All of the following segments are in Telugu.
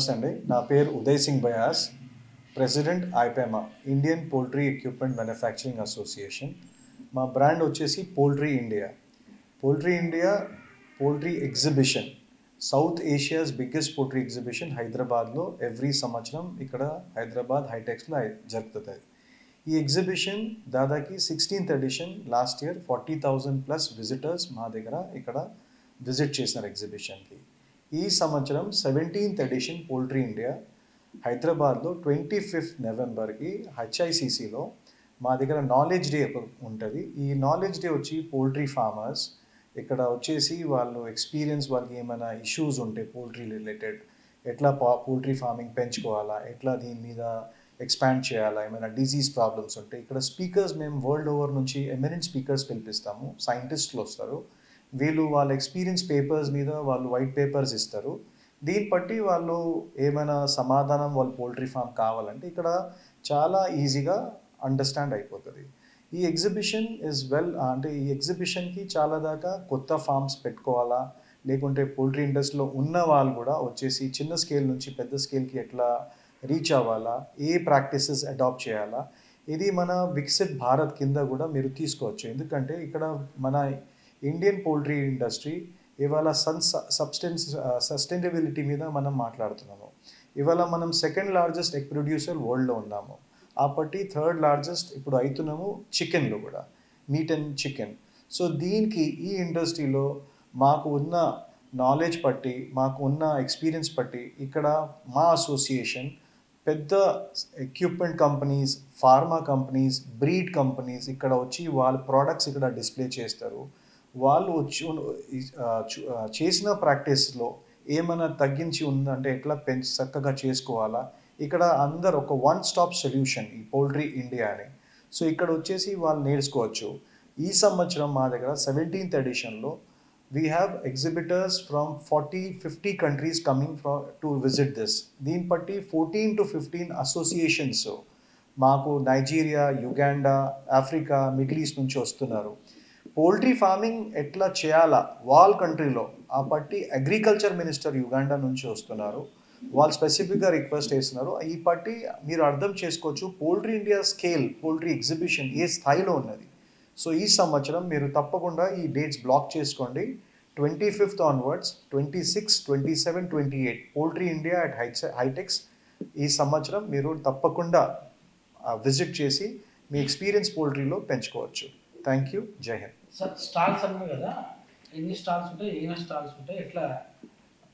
నమస్తే అండి. నా పేరు Uday Singh bias president IPEMA Indian poultry equipment manufacturing association. మా బ్రాండ్ వచ్చేసి poultry India. Poultry India poultry exhibition south Asia's biggest poultry exhibition హైదరాబాద్లో ఎవ్రీ సంవత్సరం ఇక్కడ హైదరాబాద్ హైటెక్స్లో జరుగుతుంది ఈ ఎగ్జిబిషన్ దాదాపు sixteenth edition last year forty thousand plus visitors మా దగ్గర ఇక్కడ విజిట్ చేసినారు ఎగ్జిబిషన్కి. ఈ సంవత్సరం సెవెంటీన్త్ ఎడిషన్ పోల్ట్రీ ఇండియా హైదరాబాద్లో ట్వంటీ ఫిఫ్త్ నవంబర్కి హెచ్ఐసిసిలో మా దగ్గర నాలెడ్జ్ డే ఉంటుంది. ఈ నాలెడ్జ్ డే వచ్చి పోల్ట్రీ ఫార్మర్స్ ఇక్కడ వచ్చేసి వాళ్ళు ఎక్స్పీరియన్స్ వాళ్ళకి ఏమైనా ఇష్యూస్ ఉంటే పోల్ట్రీ రిలేటెడ్ ఎట్లా పా పోల్ట్రీ ఫార్మింగ్ పెంచుకోవాలా ఎట్లా దీని మీద ఎక్స్పాండ్ చేయాలా ఏమైనా డిజీజ్ ప్రాబ్లమ్స్ ఉంటే ఇక్కడ స్పీకర్స్ మేము వరల్డ్ ఓవర్ నుంచి ఎమినెంట్ స్పీకర్స్ పిలిపిస్తాము. సైంటిస్టులు వస్తారు. వీళ్ళు వాళ్ళ ఎక్స్పీరియన్స్ పేపర్స్ మీద వాళ్ళు వైట్ పేపర్స్ ఇస్తారు. దీన్ని బట్టి వాళ్ళు ఏమైనా సమాధానం వాళ్ళ పోల్ట్రీ ఫామ్ కావాలంటే ఇక్కడ చాలా ఈజీగా అండర్స్టాండ్ అయిపోతుంది. ఈ ఎగ్జిబిషన్ ఇస్ వెల్ అంటే ఈ ఎగ్జిబిషన్కి చాలా దాకా కొత్త ఫామ్స్ పెట్టుకోవాలా? లేకుంటే పోల్ట్రీ ఇండస్ట్రీలో ఉన్న వాళ్ళు కూడా వచ్చేసి చిన్న స్కేల్ నుంచి పెద్ద స్కేల్కి ఎట్లా రీచ్ అవ్వాలా? ఏ ప్రాక్టీసెస్ అడాప్ట్ చేయాలా? ఇది మన వికసిత్ భారత్ కింద కూడా మీరు తీసుకోవచ్చు. ఎందుకంటే ఇక్కడ మన ఇండియన్ పోల్ట్రీ ఇండస్ట్రీ ఇవాళ సన్ సబ్స్టెన్స్ సస్టైనబిలిటీ మీద మనం మాట్లాడుతున్నాము. ఇవాళ మనం సెకండ్ లార్జెస్ట్ ఎగ్ ప్రొడ్యూసర్ వరల్డ్లో ఉన్నాము. ఆ పట్టి థర్డ్ లార్జెస్ట్ ఇప్పుడు అవుతున్నాము చికెన్లో కూడా మీట్ అండ్ చికెన్ సో దీనికి ఈ ఇండస్ట్రీలో మాకు ఉన్న నాలెడ్జ్ పట్టి మాకు ఉన్న ఎక్స్పీరియన్స్ పట్టి ఇక్కడ మా అసోసియేషన్ పెద్ద equipment companies pharma companies breed companies ఇక్కడ వచ్చి వాళ్ళ ప్రోడక్ట్స్ ఇక్కడ డిస్ప్లే చేస్తారు. వాళ్ళు వచ్చి చేసిన ప్రాక్టీస్లో ఏమైనా తగ్గించి ఉందంటే ఎట్లా పెంచి చక్కగా చేసుకోవాలా? ఇక్కడ అందరు ఒక వన్ స్టాప్ సొల్యూషన్ ఈ పోల్ట్రీ ఇండియా అని సో ఇక్కడ వచ్చేసి వాళ్ళు నేర్చుకోవచ్చు. ఈ సంవత్సరం మా దగ్గర seventeenth ఎడిషన్లో we have exhibitors from forty fifty countries coming from to visit this దీన్ని బట్టి ఫోర్టీన్ టు ఫిఫ్టీన్ అసోసియేషన్స్ మాకు Nigeria Uganda Africa middle east నుంచి వస్తున్నారు. పోల్ట్రీ ఫార్మింగ్ ఎట్లా చేయాలా? వాల్ కంట్రీలో. ఆ పట్టి అగ్రికల్చర్ మినిస్టర్ యుగాండా నుంచి వస్తున్నారు. వాళ్ళు స్పెసిఫిక్గా రిక్వెస్ట్ చేస్తున్నారు. ఈ పట్టి మీరు అర్థం చేసుకోవచ్చు poultry India scale poultry exhibition ఏ స్థాయిలో ఉన్నది? సో ఈ సంవత్సరం మీరు తప్పకుండా ఈ డేట్స్ బ్లాక్ చేసుకోండి. Twenty fifth onwards twenty six twenty seven twenty eight poultry India at height HITEX. ఈ సంవత్సరం మీరు తప్పకుండా విజిట్ చేసి మీ ఎక్స్పీరియన్స్ పోల్ట్రీలో పెంచుకోవచ్చు. Thank you. జై హింద్. సార్ స్టాల్స్ అన్నారు కదా? ఎన్ని స్టాల్స్ ఉంటాయి? ఏమేమి స్టాల్స్ ఉంటాయి? ఎట్లా?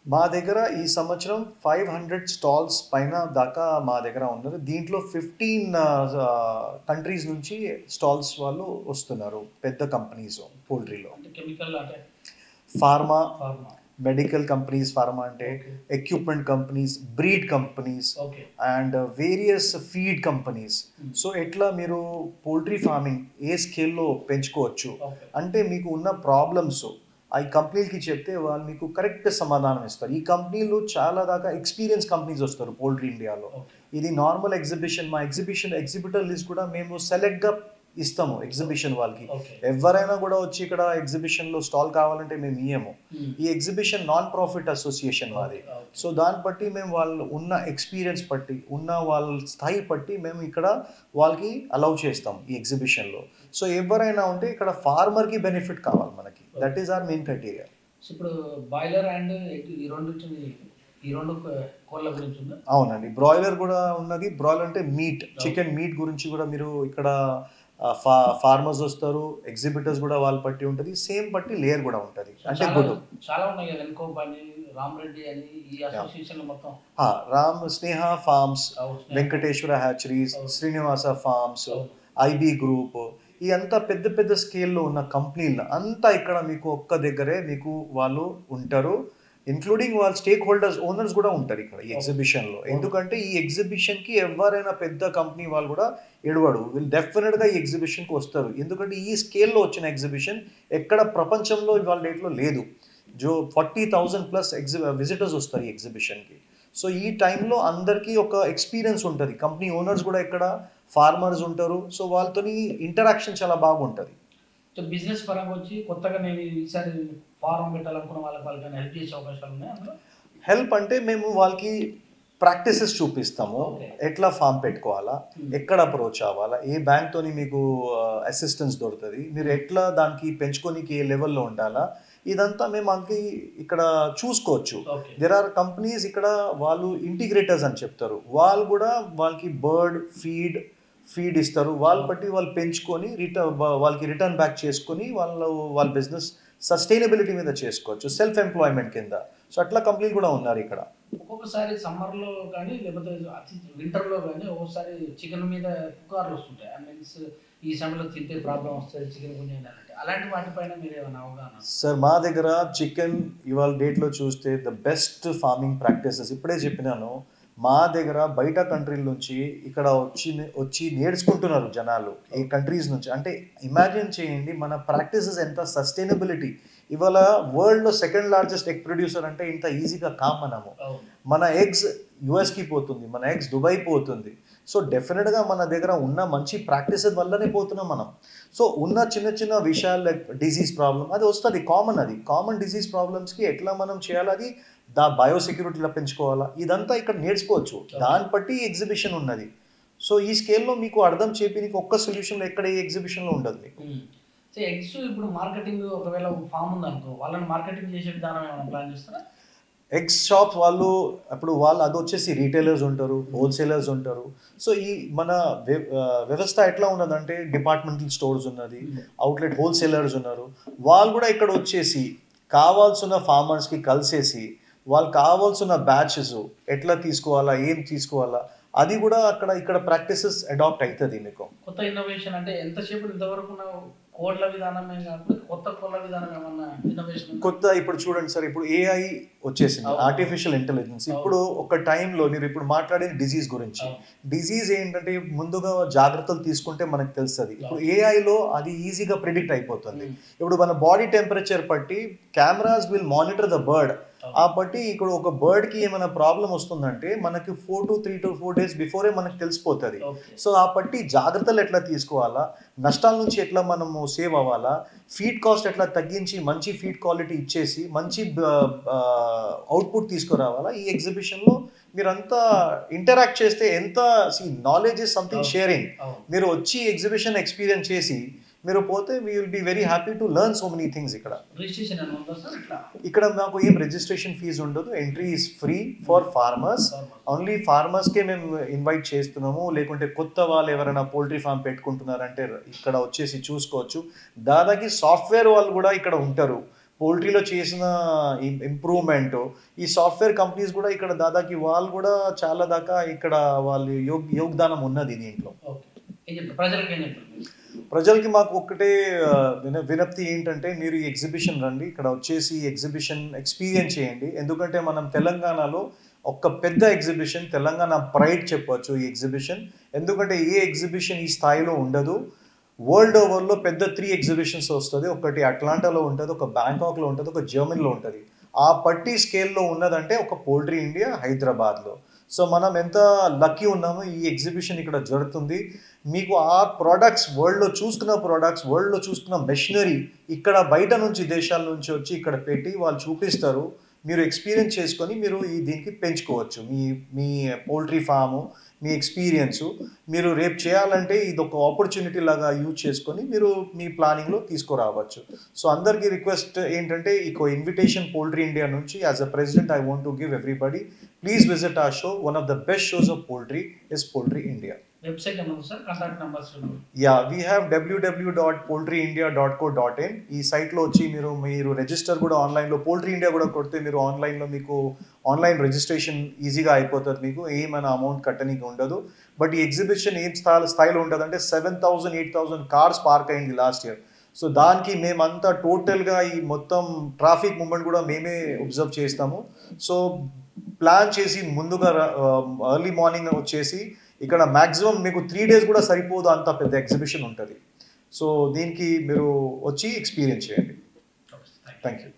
మా దగ్గర ఈ సంవత్సరం ఫైవ్ హండ్రెడ్ స్టాల్స్ పైన దాకా మా దగ్గర ఉన్నారు దీంట్లో ఫిఫ్టీన్ కంట్రీస్ నుంచి స్టాల్స్ వాళ్ళు వస్తున్నారు పెద్ద కంపెనీస్ పోల్ట్రీలో. కెమికల్ అంటే? Pharma pharma. Medical companies pharma అంటే equipment companies breed companies and various feed companies so ఎట్లా మీరు పోల్ట్రీ ఫార్మింగ్ ఏ స్కేల్లో పెంచుకోవచ్చు? అంటే మీకు ఉన్న ప్రాబ్లమ్స్ ఆ కంపెనీలకి చెప్తే వాళ్ళు మీకు కరెక్ట్ సమాధానం ఇస్తారు. ఈ కంపెనీలు చాలా దాకా ఎక్స్పీరియన్స్ కంపెనీస్ వస్తారు పోల్ట్రీ ఇండియాలో ఇది నార్మల్ ఎగ్జిబిషన్ మా ఎగ్జిబిషన్ ఎగ్జిబిటర్ లిస్ట్ కూడా మేము సెలెక్ట్గా ఇస్తాము ఎగ్జిబిషన్ వాళ్ళకి. ఎవరైనా కూడా వచ్చి ఇక్కడ ఎగ్జిబిషన్లో స్టాల్ కావాలంటే మేము ఇయ్యము. ఈ ఎగ్జిబిషన్ నాన్ ప్రాఫిట్ అసోసియేషన్ మాది సో దాన్ని బట్టి మేము వాళ్ళు ఉన్న ఎక్స్పీరియన్స్ బట్టి ఉన్న వాళ్ళ స్థాయి బట్టి మేము ఇక్కడ వాళ్ళకి అలౌ చేస్తాం ఈ ఎగ్జిబిషన్లో సో ఎవరైనా ఉంటే ఇక్కడ ఫార్మర్కి బెనిఫిట్ కావాలి మనకి. That is our main criteria ఇప్పుడు బాయిలర్ అండ్ ఎగ్ ఈ రెండు ఈ రెండు కో- కోళ్ళ గురించి ఉందా? అవునండి. బ్రాయిలర్ కూడా ఉన్నది. బ్రాయిలర్ అంటే మీట్ చికెన్ మీట్ గురించి కూడా మీరు ఇక్కడ ఫార్మర్స్ వస్తారు ఎగ్జిబిటర్స్ కూడా వాళ్ళు పట్టి ఉంటుంది సేమ్ పట్టి లేయర్ కూడా ఉంటుంది అంటే గుడ్ చాలా ఉన్నాయి కదా ఎన్కో రామరెడ్డి అని ఈ అసోసియేషన్ మొత్తం Ram Sneha farms. Venkateswara hatcheries. Srinivasa farms. IB group ఈ అంతా పెద్ద పెద్ద స్కేల్లో ఉన్న కంపెనీలు అంతా ఇక్కడ మీకు ఒక్క దగ్గరే మీకు వాళ్ళు ఉంటారు ఇంక్లూడింగ్ వాళ్ళ స్టేక్ హోల్డర్స్ ఓనర్స్ కూడా ఉంటారు ఇక్కడ ఈ ఎగ్జిబిషన్లో ఎందుకంటే ఈ ఎగ్జిబిషన్కి ఎవరైనా పెద్ద కంపెనీ వాళ్ళు కూడా ఎడవడు వీళ్ళు డెఫినెట్గా ఈ ఎగ్జిబిషన్కి వస్తారు. ఎందుకంటే ఈ స్కేల్లో వచ్చిన ఎగ్జిబిషన్ ఎక్కడ ప్రపంచంలో ఇవాళ డేట్లో లేదు. జో ఫార్టీ థౌజండ్ ప్లస్ ఎగ్జి విజిటర్స్ వస్తారు ఈ ఎగ్జిబిషన్కి సో ఈ టైంలో అందరికీ ఒక ఎక్స్పీరియన్స్ ఉంటుంది. కంపెనీ ఓనర్స్ కూడా ఇక్కడ ఫార్మర్స్ ఉంటారు. సో వాళ్ళతోని ఇంటరాక్షన్ చాలా బాగుంటుంది. సో బిజినెస్ పరంగా వచ్చి కొత్తగా నేను ఈసారి ఫారం పెట్టాలనుకున్న వాళ్ళకి వాళ్ళకి హెల్ప్ చేసే అవకాశాలు ఉన్నాయి అందులో? హెల్ప్ అంటే మేము వాళ్ళకి ప్రాక్టీసెస్ చూపిస్తాము. ఎట్లా ఫామ్ పెట్టుకోవాలా? Hmm. ఎక్కడ అప్రోచ్ అవ్వాలా? ఏ బ్యాంక్ తోని మీకు అసిస్టెన్స్ దొరుకుతుంది? మీరు ఎట్లా దానికి పెంచుకోనికి ఏ లెవెల్లో ఉండాలా? ఇదంతా మేము మనకి ఇక్కడ చూసుకోవచ్చు. దెర్ ఆర్ కంపెనీస్ ఇక్కడ వాళ్ళు ఇంటిగ్రేటర్స్ అని చెప్తారు. వాళ్ళు కూడా వాళ్ళకి బర్డ్ ఫీడ్ ఫీడ్ ఇస్తారు. వాళ్ళు బట్టి వాళ్ళు పెంచుకొని రిటర్న్ వాళ్ళకి రిటర్న్ బ్యాక్ చేసుకొని వాళ్ళు వాళ్ళ బిజినెస్ సస్టైనబిలిటీ మీద చేసుకోవచ్చు. సెల్ఫ్ ఎంప్లాయ్మెంట్ కింద. సో అట్లా కంపెనీలు కూడా ఉన్నారు ఇక్కడ. ఒక్కొక్కసారి సమ్మర్లో కానీ లేకపోతే వింటర్లో కానీ ఒక్కొక్కసారి చికెన్ మీద పుకార్లు వస్తుంటాయి. ఐ మీన్స్ ఈ సమయంలో తింటే ప్రాబ్లం వస్తుంది చికెన్ గుంజ అలాంటి వాటిపైన మీరు ఏమైనా అవగాహన సార్ మా దగ్గర చికెన్ ఇవాళ డేట్లో చూస్తే ద బెస్ట్ ఫార్మింగ్ ప్రాక్టీసెస్ ఇప్పుడే చెప్పినాను. మా దగ్గర బయట కంట్రీల నుంచి ఇక్కడ వచ్చి వచ్చి నేర్చుకుంటున్నారు జనాలు ఈ కంట్రీస్ నుంచి. అంటే ఇమాజిన్ చేయండి మన ప్రాక్టీసెస్ ఎంత సస్టైనబిలిటీ ఇవాళ వరల్డ్లో సెకండ్ లార్జెస్ట్ ఎగ్ ప్రొడ్యూసర్ అంటే ఇంత ఈజీగా కామ్ మనము అవును. మన ఎగ్స్ యుఎస్కి పోతుంది మన ఎగ్స్ దుబాయ్ పోతుంది. సో డెఫినెట్గా మన దగ్గర ఉన్న మంచి ప్రాక్టీసెస్ వల్లనే పోతున్నాం మనం. సో ఉన్న చిన్న చిన్న విషయాలు లైక్ డిజీజ్ ప్రాబ్లం అది వస్తుంది కామన్ అది. కామన్ డిజీజ్ ప్రాబ్లమ్స్కి ఎట్లా మనం చేయాలి? అది దా బయోసెక్యూరిటీలో పెంచుకోవాలా? ఇదంతా ఇక్కడ నేర్చుకోవచ్చు. దాన్ని బట్టి ఎగ్జిబిషన్ ఉన్నది. సో ఈ స్కేల్లో మీకు అర్థం చెప్పి నీకు ఒక్క సొల్యూషన్ ఎక్కడ ఏ ఎగ్జిబిషన్లో ఉండదు మీకు సో ఎగ్స్ ఇప్పుడు మార్కెటింగ్ ఒకవేళ ఫామ్ ఉందనుకో వాళ్ళని మార్కెటింగ్ చేసే విధానం ఏమైనా ప్లాన్ చేస్తారా? ఎగ్స్ షాప్ వాళ్ళు అప్పుడు వాళ్ళు అది వచ్చేసి రీటైలర్స్ ఉంటారు హోల్సేలర్స్ ఉంటారు. సో ఈ మన వ్యవస్థ ఎట్లా ఉన్నదంటే డిపార్ట్మెంటల్ స్టోర్స్ ఉన్నది అవుట్లెట్ హోల్సేలర్స్ ఉన్నారు. వాళ్ళు కూడా ఇక్కడ వచ్చేసి కావాల్సిన ఫార్మర్స్కి కలిసేసి వాళ్ళు కావాల్సిన బ్యాచెస్ ఎట్లా తీసుకోవాలా ఏం తీసుకోవాలా అది కూడా అక్కడ ఇక్కడ ప్రాక్టీసెస్ అడాప్ట్ అవుతుంది మీకు. కొత్త ఇన్నోవేషన్ అంటే ఎంతసేపు ఇంతవరకు కోడ్ల విధానమే కాకుండా కొత్త కోడ్ల విధానం ఏమన్నా ఇన్నోవేషన్ కొత్త ఇప్పుడు చూడండి సార్ ఇప్పుడు ఏఐ వచ్చేసింది. ఆర్టిఫిషియల్ ఇంటెలిజెన్స్ ఇప్పుడు ఒక టైంలో మీరు ఇప్పుడు మాట్లాడేది డిజీజ్ గురించి. డిజీజ్ ఏంటంటే ముందుగా జాగ్రత్తలు తీసుకుంటే మనకు తెలుస్తుంది. ఇప్పుడు ఏఐలో అది ఈజీగా ప్రిడిక్ట్ అయిపోతుంది. ఇప్పుడు మన బాడీ టెంపరేచర్ పట్టి cameras will monitor the bird ఆ బట్టి ఇక్కడ ఒక బర్డ్కి ఏమైనా ప్రాబ్లం వస్తుందంటే మనకి four to three to four days before మనకు తెలిసిపోతుంది. సో ఆ పట్టి జాగ్రత్తలు ఎట్లా తీసుకోవాలా? నష్టాల నుంచి ఎట్లా మనము సేవ్ అవ్వాలా? ఫీడ్ కాస్ట్ ఎట్లా తగ్గించి మంచి ఫీడ్ క్వాలిటీ ఇచ్చేసి మంచి అవుట్పుట్ తీసుకురావాలా? ఈ ఎగ్జిబిషన్లో మీరంతా ఇంటరాక్ట్ చేస్తే ఎంత నాలెడ్జ్ ఇస్ సంథింగ్ షేరింగ్ మీరు వచ్చి ఎగ్జిబిషన్ ఎక్స్పీరియన్స్ చేసి మీరు పోతే we will be very happy to learn so many things ఇక్కడ. ఇక్కడ మాకు ఏం రిజిస్ట్రేషన్ ఫీజు ఉండదు. Entry is free for farmers only ఫార్మర్స్కే మేము ఇన్వైట్ చేస్తున్నాము. లేకుంటే కొత్త వాళ్ళు ఎవరైనా పోల్ట్రీ ఫామ్ పెట్టుకుంటున్నారంటే ఇక్కడ వచ్చేసి చూసుకోవచ్చు. దాదాపు సాఫ్ట్వేర్ వాళ్ళు కూడా ఇక్కడ ఉంటారు. పోల్ట్రీలో చేసిన ఇంప్రూవ్మెంట్ ఈ సాఫ్ట్వేర్ కంపెనీస్ కూడా ఇక్కడ దాదాపు వాళ్ళు కూడా చాలా దాకా ఇక్కడ వాళ్ళు యోగ్ యోగదానం ఉన్నది దీంట్లో. ప్రజలకు? ప్రజలకి మాకు ఒక్కటే విన వినప్తి ఏంటంటే మీరు ఈ ఎగ్జిబిషన్ రండి ఇక్కడ వచ్చేసి ఎగ్జిబిషన్ ఎక్స్పీరియన్స్ చేయండి. ఎందుకంటే మనం తెలంగాణలో ఒక పెద్ద ఎగ్జిబిషన్ తెలంగాణ ప్రైడ్ చెప్పవచ్చు ఈ ఎగ్జిబిషన్. ఎందుకంటే ఏ ఎగ్జిబిషన్ ఈ స్థాయిలో ఉండదు. వరల్డ్ ఓవర్లో పెద్ద త్రీ ఎగ్జిబిషన్స్ వస్తుంది. ఒకటి అట్లాంటాలో ఉంటుంది ఒక బ్యాంకాక్లో ఉంటుంది ఒక జర్మనీలో ఉంటుంది. ఆ పట్టి స్కేల్లో ఉన్నదంటే ఒక పోల్ట్రీ ఇండియా హైదరాబాద్లో. సో మనం ఎంత లక్కీ ఉన్నామో ఈ ఎగ్జిబిషన్ ఇక్కడ జరుగుతుంది. మీకు ఆ ప్రోడక్ట్స్ వరల్డ్లో చూసుకున్న ప్రోడక్ట్స్ వరల్డ్లో చూసుకున్న మెషినరీ ఇక్కడ బయట నుంచి దేశాల నుంచి వచ్చి ఇక్కడ పెట్టి వాళ్ళు చూపిస్తారు. మీరు ఎక్స్పీరియన్స్ చేసుకొని మీరు ఈ దీనికి పెంచుకోవచ్చు. మీ మీ పౌల్ట్రీ ఫాము మీ ఎక్స్పీరియన్సు మీరు రేపు చేయాలంటే ఇది ఒక ఆపర్చునిటీ లాగా యూజ్ చేసుకొని మీరు మీ ప్లానింగ్లో తీసుకురావచ్చు. సో అందరికీ రిక్వెస్ట్ ఏంటంటే ఈ ఇన్విటేషన్ పోల్ట్రీ ఇండియా నుంచి as a president I want to give everybody please visit a show one of the best shows of poultry is poultry India website yeah we have WW dot poultry India dot co dot in ఈ సైట్లో వచ్చి మీరు మీరు రిజిస్టర్ కూడా ఆన్లైన్లో పోల్ట్రీ ఇండియా కూడా కొడితే మీరు ఆన్లైన్లో మీకు ఆన్లైన్ రిజిస్ట్రేషన్ ఈజీగా అయిపోతుంది మీకు. ఏమైనా అమౌంట్ కట్టనీకి ఉండదు. బట్ ఈ ఎగ్జిబిషన్ ఏం స్థాయి స్థాయిలో ఉంటుంది అంటే seven thousand eight thousand cars park అయింది లాస్ట్ ఇయర్ సో దానికి మేమంతా టోటల్గా ఈ మొత్తం ట్రాఫిక్ మూమెంట్ కూడా మేమే అబ్జర్వ్ చేస్తాము. సో ప్లాన్ చేసి ముందుగా ఎర్లీ మార్నింగ్ వచ్చేసి ఇక్కడ మ్యాక్సిమం మీకు త్రీ డేస్ కూడా సరిపోదు అంత పెద్ద ఎగ్జిబిషన్ ఉంటుంది. సో దీనికి మీరు వచ్చి ఎక్స్పీరియన్స్ చేయండి. Thank you